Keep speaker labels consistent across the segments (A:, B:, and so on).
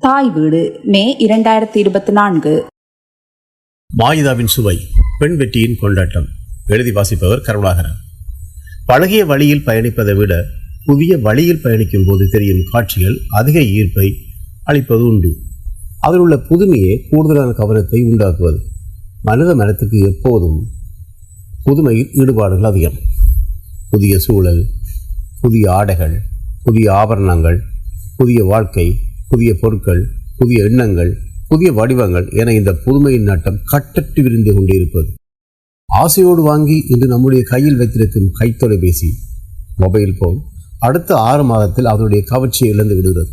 A: தாய் வீடு மே இரண்டாயிரத்தி இருபத்தி நான்கு.
B: மாயுதாவின் சுவை பெண் வெற்றியின் கொண்டாட்டம். எழுதி வாசிப்பவர் கருணாகரன். பழகிய வழியில் பயணிப்பதை விட புதிய வழியில் பயணிக்கும் போது தெரியும் காட்சிகள் அதிக ஈர்ப்பை அளிப்பது உண்டு. அதில் உள்ள புதுமையே கூடுதலான கவனத்தை உண்டாக்குவது. மனித மனத்துக்கு எப்போதும் புதுமையில் ஈடுபாடுகள் அதிகம். புதிய சூழல் புதிய ஆடைகள் புதிய ஆபரணங்கள் புதிய வாழ்க்கை புதிய பொருட்கள் புதிய எண்ணங்கள் புதிய வடிவங்கள் என இந்த புதுமையின் நாட்டம் கட்டற்று விரிந்து கொண்டிருப்பது. ஆசையோடு வாங்கி இன்று நம்முடைய கையில் வைத்திருக்கும் கைத்தொலைபேசி மொபைல் போன் அடுத்த ஆறு மாதத்தில் அதனுடைய கவர்ச்சியை இழந்து விடுகிறது.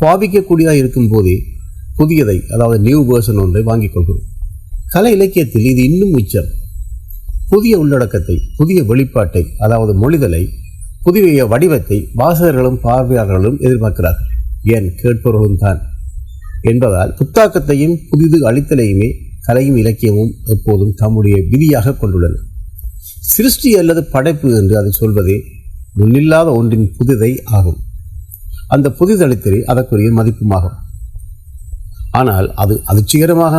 B: பாவிக்கக்கூடியதாக இருக்கும் போதே புதியதை அதாவது நியூ வேர்ஷன் ஒன்றை வாங்கிக் கொள்கிறோம். கலை இலக்கியத்தில் இது இன்னும் உச்சம். புதிய உள்ளடக்கத்தை புதிய வெளிப்பாட்டை அதாவது மொழிதலை புதிய வடிவத்தை வாசகர்களும் பார்வையாளர்களும் எதிர்பார்க்கிறார்கள். ஏன் கேட்பவர்களும் தான் என்பதால் புத்தாக்கத்தையும் புதிது அளித்தலையுமே கலையும் இலக்கியமும் எப்போதும் தம்முடைய விதியாக கொண்டுள்ளன. சிருஷ்டி அல்லது படைப்பு என்று அதை சொல்வதே நுண்ணில்லாத ஒன்றின் புதிதை ஆகும். அந்த புதிதளித்தலே அதற்குரிய மதிப்புமாகும். ஆனால் அது அதிர்ச்சிகரமாக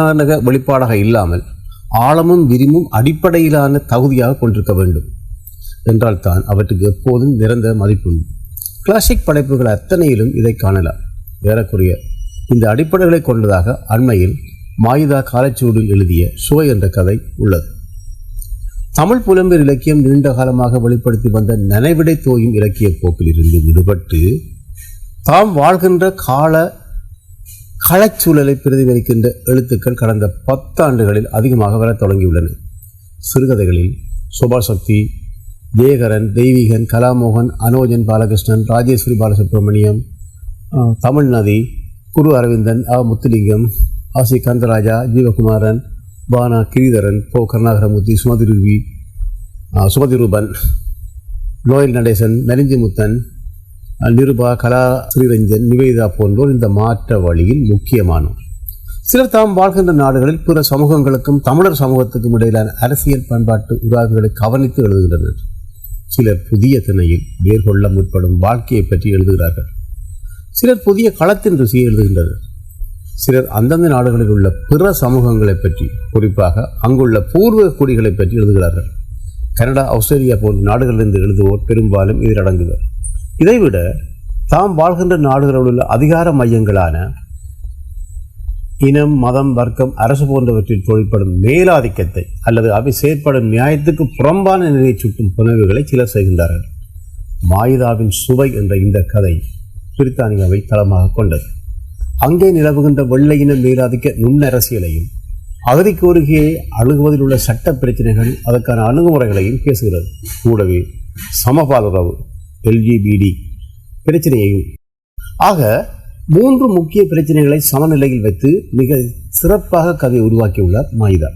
B: வெளிப்பாடாக இல்லாமல் ஆழமும் விரிமும் அடிப்படையிலான தகுதியாக கொண்டிருக்க வேண்டும். என்றால் தான் அவற்றுக்கு எப்போதும் நிரந்தர மதிப்புண்டு. கிளாசிக் படைப்புகள் அத்தனையிலும் இதை காணலாம். ஏறக்குறைய இந்த அடிப்படைகளை கொண்டதாக அண்மையில் மாயுதா காலச்சூடில் எழுதிய சுவை என்ற கதை உள்ளது. தமிழ் புலம்பெயர் இலக்கியம் நீண்ட காலமாக வெளிப்படுத்தி வந்த நனைவிடை தோயும் இலக்கிய போக்கில் இருந்து விடுபட்டு தாம் வாழ்கின்ற கால களச்சூழலை பிரதிபலிக்கின்ற எழுத்துக்கள் கடந்த பத்தாண்டுகளில் அதிகமாக வரத் தொடங்கியுள்ளன. சிறுகதைகளில் சுபாசக்தி ஜெயகரன் தெய்வீகன் கலாமோகன் அனோஜன் பாலகிருஷ்ணன் ராஜேஸ்வரி பாலசுப்ரமணியம் தமிழ்நதி குரு அரவிந்தன் அ முத்துலிங்கம் ஆசி கந்தராஜா ஜீவகுமாரன் பானா கிரிதரன் போ கருணாகரமூர்த்தி சுமதிருவி சுமதிரூபன் லோயல் நடேசன் நரிஞ்சிமுத்தன் நிருபா கலா ஸ்ரீரஞ்சன் நிவேதா போன்றோர் இந்த மாற்ற வழியில் முக்கியமானோர். சிலர் தாம் வாழ்கின்ற நாடுகளில் பிற சமூகங்களுக்கும் தமிழர் சமூகத்துக்கும் இடையிலான அரசியல் பண்பாட்டு உராய்வுகளை கவனித்து எழுதுகின்றனர். சிலர் புதிய திணையில் மேற்கொள்ள முற்படும் வாழ்க்கையை பற்றி எழுதுகிறார்கள். சிலர் புதிய களத்தின் ருசியை எழுதுகின்றனர். சிலர் அந்தந்த நாடுகளில் உள்ள பிற சமூகங்களை பற்றி குறிப்பாக அங்குள்ள பூர்வ குடிகளை பற்றி எழுதுகிறார்கள். கனடா ஆஸ்திரேலியா போன்ற நாடுகளிலிருந்து எழுதுவோர் பெரும்பாலும் இதில் அடங்குவர். இதைவிட தாம் வாழ்கின்ற நாடுகளில் உள்ள அதிகார மையங்களான இனம் மதம் வர்க்கம் அரசு போன்றவற்றில் தொழிற்படும் மேலாதிக்கத்தை அல்லது அவை செயற்படும் நியாயத்துக்கு புறம்பான நிலையை சுட்டும் புனைவுகளை சிலர் செய்கின்றார்கள். மாயுதாவின் சுவை என்ற இந்த கதை பிரித்தானியாவை தளமாக கொண்டது. அங்கே நிலவுகின்ற வெள்ளையின மேலாதிக்க நுண்ணரசியலையும் அகதி கோரிக்கையை அணுகுவதில் உள்ள சட்ட பிரச்சனைகள் அதற்கான அணுகுமுறைகளையும் பேசுகிறது. கூடவே சமபாலுறவு எல்ஜிபிடி பிரச்சனையையும். ஆக மூன்று முக்கிய பிரச்சனைகளை சமநிலையில் வைத்து மிக சிறப்பாக கதை உருவாக்கியுள்ளார் மாயுதா.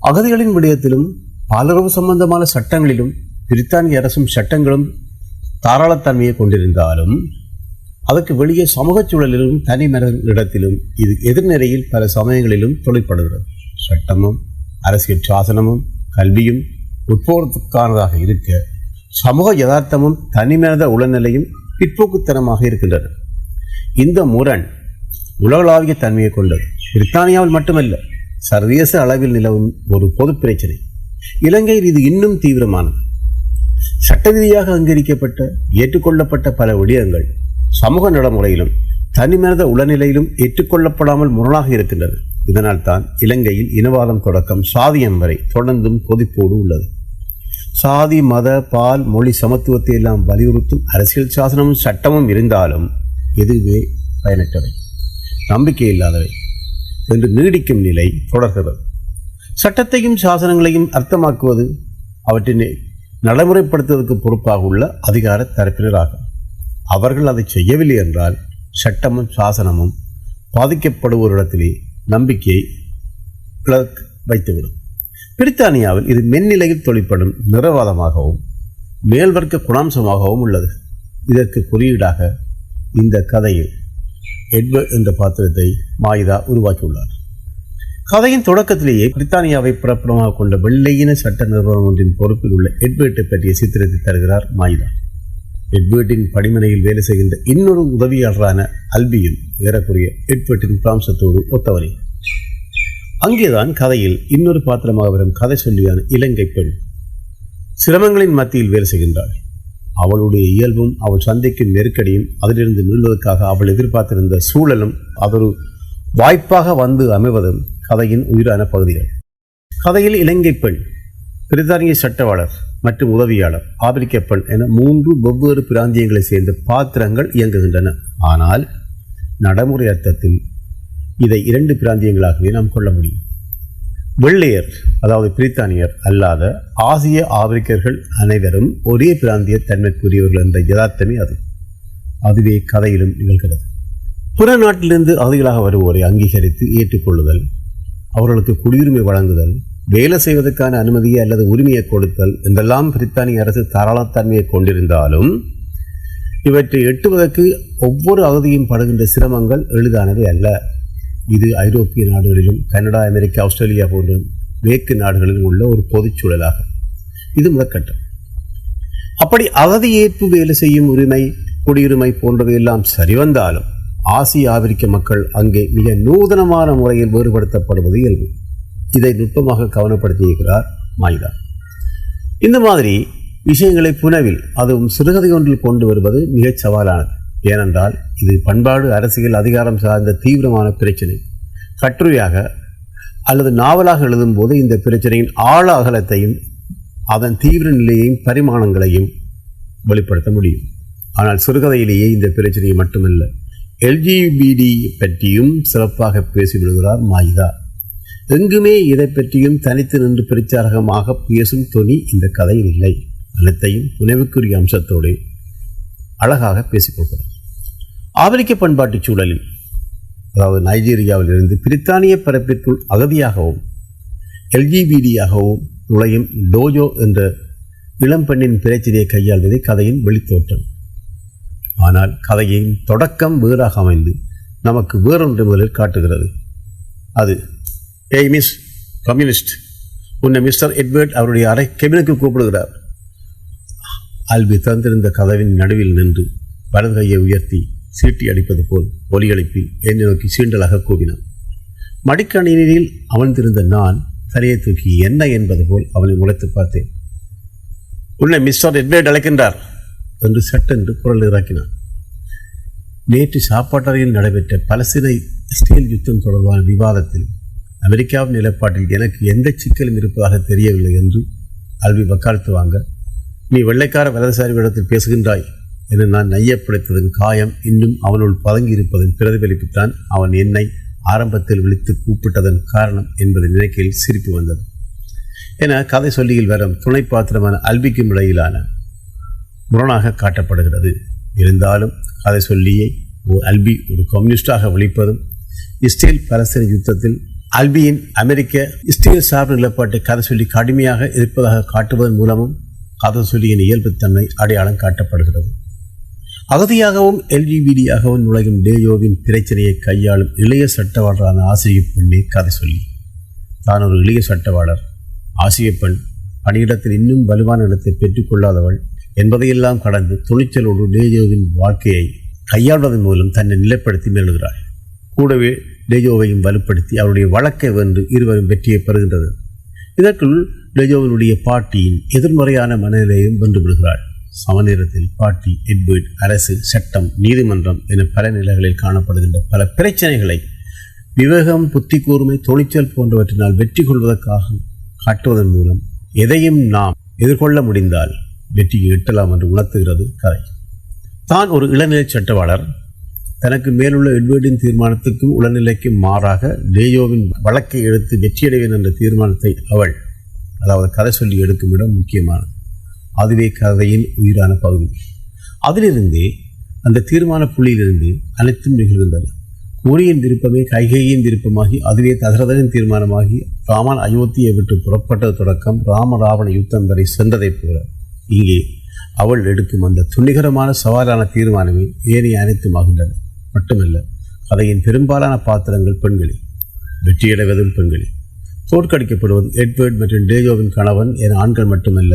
B: அகதிகளின் விடயத்திலும் பாலுறவு சம்பந்தமான சட்டங்களிலும் பிரித்தானிய அரசும் சட்டங்களும் தாராளத்தன்மையை கொண்டிருந்தாலும் அதற்கு வெளியே சமூக சூழலிலும் தனி இடத்திலும் இது எதிர்நிலையில் பல சமயங்களிலும் தொழிற்படுகிறது. சட்டமும் அரசியல் சாசனமும் கல்வியும் உட்போர்த்துக்கானதாக இருக்க சமூக யதார்த்தமும் தனிமனித உளநிலையும் பிற்போக்குத்தனமாக இருக்கின்றது. இந்த முரண் உலகளாவிய தன்மையை கொண்டது. பிரித்தானியாவில் மட்டுமல்ல சர்வதேச அளவில் நிலவும் ஒரு பொது பிரச்சனை. இலங்கையில் இது இன்னும் தீவிரமானது. சட்ட ரீதியாக அங்கீகரிக்கப்பட்ட ஏற்றுக்கொள்ளப்பட்ட பல விடயங்கள் சமூக நடைமுறையிலும் தனிமனித உளநிலையிலும் ஏற்றுக்கொள்ளப்படாமல் முரணாக இருக்கின்றன இதனால் தான் இலங்கையில் இனவாதம் தொடக்கம் சாதியம் வரை தொடர்ந்தும் கொதிப்போடு உள்ளது. சாதி மத பால் மொழி சமத்துவத்தை எல்லாம் வலியுறுத்தும் அரசியல் சாசனமும் சட்டமும் இருந்தாலும் எதுவே பயனற்றவை. நம்பிக்கை இல்லாதவை என்று நீடிக்கும் நிலை தொடர்கிறது. சட்டத்தையும் சாசனங்களையும் அர்த்தமாக்குவது அவற்றினை நடைமுறைப்படுத்துவதற்கு பொறுப்பாக உள்ள அதிகார தரப்பினராகும். அவர்கள் அதை செய்யவில்லை என்றால் சட்டமும் சாசனமும் பாதிக்கப்படுவோரிடத்திலே நம்பிக்கையை வைத்துவிடும். பிரித்தானியாவில் இது மென்னிலையில் தொழிற்படும் நிறவாதமாகவும் மேல்வர்க்க குணாம்சமாகவும் உள்ளது. இதற்கு குறியீடாக இந்த கதையில் எட்வர்ட் என்ற பாத்திரத்தை மாயுதா உருவாக்கியுள்ளார். கதையின் தொடக்கத்திலேயே பிரித்தானியாவை பிரபலமாக கொண்ட வெள்ளையின சட்ட நிறுவனம் ஒன்றின் பொறுப்பில் உள்ள எட்வர்ட்டை பற்றிய சித்திரத்தை தருகிறார் மாயுதா. எட்வர்ட்டின் படிமனையில் வேலை செய்கின்ற இன்னொரு உதவியாளரான அல்பியும் ஏறக்குரிய எட்வர்ட்டின் பிராம்சத்தோடு ஒத்தவனே அங்கேதான் கதையில் இன்னொரு பாத்திரமாக வரும் கதை சொல்லியான இலங்கை பெண் சிரமங்களின் மத்தியில் வேலை செய்கின்றாள். அவளுடைய இயல்பும் அவள் சந்திக்கும் நெருக்கடியும் அதிலிருந்து மீள்வதற்காக அவள் எதிர்பார்த்திருந்த சூழலும் அதொரு வாய்ப்பாக வந்து அமைவதும் கதையின் உயிரான பகுதிகள். கதையில் இலங்கை பெண் பிரித்தானிய சட்டவாளர் மற்றும் உதவியாளர் ஆப்பிரிக்க பெண் என மூன்று வெவ்வேறு பிராந்தியங்களை சேர்ந்த பாத்திரங்கள் இயங்குகின்றன. ஆனால் நடைமுறை அர்த்தத்தில் இதை இரண்டு பிராந்தியங்களாகவே நாம் கொள்ள முடியும். வெள்ளையர் அதாவது பிரித்தானியர் அல்லாத ஆசிய ஆப்பிரிக்கர்கள் அனைவரும் ஒரே பிராந்திய தன்மைக்குரியவர்கள் என்ற யதார்த்தமே அது. அதுவே கதையிலும் நிகழ்கிறது. புற நாட்டிலிருந்து அகதிகளாக வருவோரை அங்கீகரித்து ஏற்றுக்கொள்ளுதல் அவர்களுக்கு குடியுரிமை வழங்குதல் வேலை செய்வதற்கான அனுமதியை அல்லது உரிமையை கொடுத்தல் என்றெல்லாம் பிரித்தானிய அரசு தாராளத்தன்மையை கொண்டிருந்தாலும் இவற்றை எட்டுவதற்கு ஒவ்வொரு அகதியும் படுகின்ற சிரமங்கள் எளிதானவை அல்ல. இது ஐரோப்பிய நாடுகளிலும் கனடா அமெரிக்கா ஆஸ்திரேலியா போன்ற மேற்கு நாடுகளிலும் உள்ள ஒரு பொதுச்சூழலாகும் இது முதற்கட்டம். அப்படி அகதி ஏற்பு வேலை செய்யும் உரிமை குடியுரிமை போன்றவையெல்லாம் சரிவந்தாலும் ஆசிய ஆப்பிரிக்க மக்கள் அங்கே மிக நூதனமான முறையில் வேறுபடுத்தப்படுவது இயல்பு. இதை நுட்பமாக கவனப்படுத்தியிருக்கிறார் மாயிதா இந்த மாதிரி விஷயங்களை புனவில் அதுவும் சிறுகதை ஒன்றில் கொண்டு வருவது மிகச் சவாலானது. ஏனென்றால் இது பண்பாடு அரசியல் அதிகாரம் சார்ந்த தீவிரமான பிரச்சனை. கட்டுரையாக அல்லது நாவலாக எழுதும்போது இந்த பிரச்சனையின் ஆழ அகலத்தையும் அதன் தீவிர நிலையையும் பரிமாணங்களையும் வெளிப்படுத்த முடியும். ஆனால் சிறுகதையிலேயே இந்த பிரச்சனையை மட்டுமல்ல. எல்ஜிபிடி பற்றியும் சிறப்பாக பேசிவிடுகிறார் மாயிதா. எங்குமே இதை பற்றியும் தனித்து நின்று பிரச்சாரகமாக பேசும் துணி இந்த கதையில் இல்லை. அனைத்தையும் உணவுக்குரிய அம்சத்தோடு அழகாக பேசிக்கொள்கிறார் ஆப்பிரிக்க பண்பாட்டுச் சூழலில். அதாவது நைஜீரியாவில் இருந்து பிரித்தானிய பரப்பிற்குள் அகதியாகவும் எல்ஜிபிடியாகவும் நுழையும் டோஜோ என்ற இளம்பெண்ணின் பிரச்சனையை கையாள்வதே கதையின் வெளித்தோற்றம். ஆனால் கதையின் தொடக்கம் வேறாக அமைந்து நமக்கு வேறொன்று முதலில் காட்டுகிறது. அது ஏய் மிஸ் கம்யூனிஸ்ட் உன்னை மிஸ்டர் எட்வர்ட் அவருடைய அறை கெபினுக்கு கூப்பிடுகிறார். அல்வி திறந்திருந்த கதவின் நடுவில் நின்று வலது கையை உயர்த்தி சீட்டி அடிப்பது போல் ஒலி எழுப்பி என்னை நோக்கி சீண்டலாக கூவினான். மடிக்கணினியில் அமர்ந்திருந்த நான் தலையை தூக்கி என்ன என்பது போல் அவனை உழைத்து பார்த்தேன். உன்னை மிஸ்டர் எட்வேட் அழைக்கின்றார் என்று சட்டென்று குரல் இறக்கினான். நேற்று சாப்பாட்டறையில் நடைபெற்ற பலசினை ஸ்டீல் யுத்தம் தொடர்பான விவாதத்தில் அமெரிக்காவின் நிலைப்பாட்டில் எனக்கு எந்த சிக்கலும் இருப்பதாக தெரியவில்லை என்று அல்வி வக்காலத்து வாங்க நீ வெள்ளைக்கார வலதுசாரிகளிடத்தில் பேசுகின்றாய். என நான் நையப்படைத்ததன் காயம் இன்னும் அவனுள் பதங்கி இருப்பதன் பிரதிபலிப்புத்தான் அவன் என்னை ஆரம்பத்தில் விழித்து கூப்பிட்டதன் காரணம் என்பதை நினைக்கையில் சிரிப்பு வந்தது. என கதை சொல்லியில் வரும் துணை பாத்திரமான அல்பிக்கும் இடையிலான முரணாக காட்டப்படுகிறது. இருந்தாலும் கதை சொல்லியை ஒரு அல்பி ஒரு கம்யூனிஸ்டாக விழிப்பதும் இஸ்ரேல் பலஸ்தீன யுத்தத்தில் அல்பியின் அமெரிக்க இஸ்ரேல் சார்பு நிலப்பாட்டை கதை சொல்லி கடுமையாக இருப்பதாக காட்டுவதன் மூலமும் கதை சொல்லியின் இயல்புத்தன்மை அடையாளம் காட்டப்படுகிறது. அகதியாகவும் எல்ஜிபிடியாகவும் நுழையும் டேயோவின் பிரச்சனையை கையாளும் இளைய சட்டவாளரான ஆசிரியர் பெண்ணே கதை சொல்லி. தான் ஒரு இளைய சட்டவாளர். ஆசிரியர் பெண் பணியிடத்தில் இன்னும் வலுவான இடத்தை பெற்றுக்கொள்ளாதவள் என்பதையெல்லாம் கடந்து துணிச்சலோடு டேஜோவின் வாழ்க்கையை கையாள்வதன் மூலம் தன்னை நிலைப்படுத்தி மேலுகிறாள். கூடவே டேஜோவையும் வலுப்படுத்தி அவருடைய வழக்கை வென்று இருவரும் வெற்றியை பெறுகின்றது இதற்குள் டேஜோவினுடைய பாட்டியின் எதிர்மறையான மனநிலையும் வென்று விடுகிறாள். சமநேரத்தில் பாட்டி எட்வர்ட் அரசு சட்டம் நீதிமன்றம் என பல நிலைகளில் காணப்படுகின்ற பல பிரச்சனைகளை விவேகம் புத்தி கூர்மை தொழிற்சல் போன்றவற்றினால் வெற்றி கொள்வதற்காக காட்டுவதன் மூலம் எதையும் நாம் எதிர்கொள்ள முடிந்தால் வெற்றியை எட்டலாம் என்று உணர்த்துகிறது கதை. தான் ஒரு இளநிலை சட்டவாளர். தனக்கு மேலுள்ள எட்வர்டின் தீர்மானத்துக்கும் உளநிலைக்கும் மாறாக டேயோவின் வழக்கை எடுத்து வெற்றியடைவேன் என்ற தீர்மானத்தை அவள் அதாவது கதை சொல்லி எடுக்கும் இடம் முக்கியமானது. அதுவே கதையின் உயிரான பகுதி. அதிலிருந்தே அந்த தீர்மான புள்ளியிலிருந்து அனைத்தும் நிகழ்கின்றன. கூறியின் விருப்பமே கைகையின் விருப்பமாகி அதுவே தசரதனின் தீர்மானமாகி ராமன் அயோத்தியை விட்டு புறப்பட்ட தொடக்கம் ராம ராவண யுத்தம் வரை சென்றதைப் போல இங்கே அவள் எடுக்கும் அந்த துணிகரமான சவாலான தீர்மானமே ஏனைய அனைத்துமாகின்றன மட்டுமல்ல கதையின் பெரும்பாலான பாத்திரங்கள் பெண்களே வெற்றியடைவதும் பெண்களே. தோற்கடிக்கப்படுவது எட்வர்ட் மற்றும் டேஜோவின் கணவன் என ஆண்கள் மட்டுமல்ல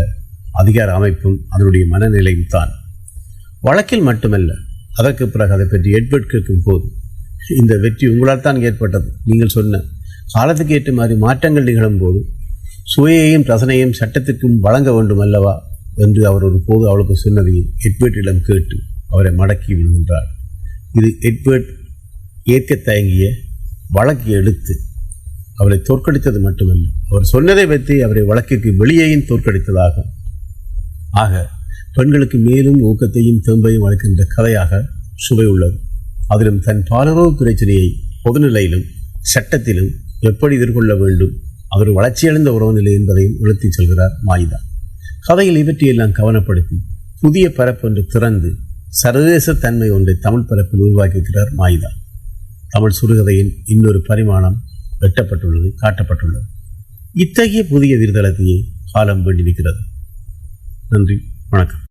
B: அதிகார அமைப்பும் அதனுடைய மனநிலையும் தான். வழக்கில் மட்டுமல்ல அதற்கு பிறகு அதை பற்றி எட்வர்ட் கேட்கும் போது இந்த வெற்றி உங்களால் தான் ஏற்பட்டது. நீங்கள் சொன்ன காலத்துக்கு ஏற்ற மாதிரி மாற்றங்கள் நிகழும் போது சுவையையும் ரசனையும் சட்டத்திற்கும் வழங்க வேண்டும் அல்லவா? என்று அவர் ஒரு போது அவளுக்கு சொன்னதையும் எட்வர்ட்டிடம் கேட்டு அவரை மடக்கி விடுகின்றார். இது எட்வர்ட் ஏற்க தயங்கிய வழக்கு எடுத்து அவரை தோற்கடித்தது மட்டுமல்ல. அவர் சொன்னதை வைத்து அவரை வழக்கிற்கு வெளியேயும் தோற்கடித்ததாகும் ஆக பெண்களுக்கு மேலும் ஊக்கத்தையும் தெம்பையும் அளிக்கின்ற கதையாக சுவை உள்ளது. அதிலும் தன் பாலுறவு பிரச்சனையை பொதுநிலையிலும் சட்டத்திலும் எப்படி எதிர்கொள்ள வேண்டும் அவர் வளர்ச்சியடைந்த உறவுநிலை என்பதையும் உணர்த்திச் செல்கிறார் மாயிதா. கதையில் இவற்றையெல்லாம் கவனப்படுத்தி புதிய பரப்பு ஒன்று திறந்து சர்வதேச தன்மை ஒன்றை தமிழ் பரப்பில் உருவாக்கியிருக்கிறார் மாயிதா. தமிழ் சிறுகதையின் இன்னொரு பரிமாணம் வெட்டப்பட்டுள்ளது காட்டப்பட்டுள்ளது. இத்தகைய புதிய விருதளத்தையே காலம் வேண்டி நன்றி. வணக்கம்.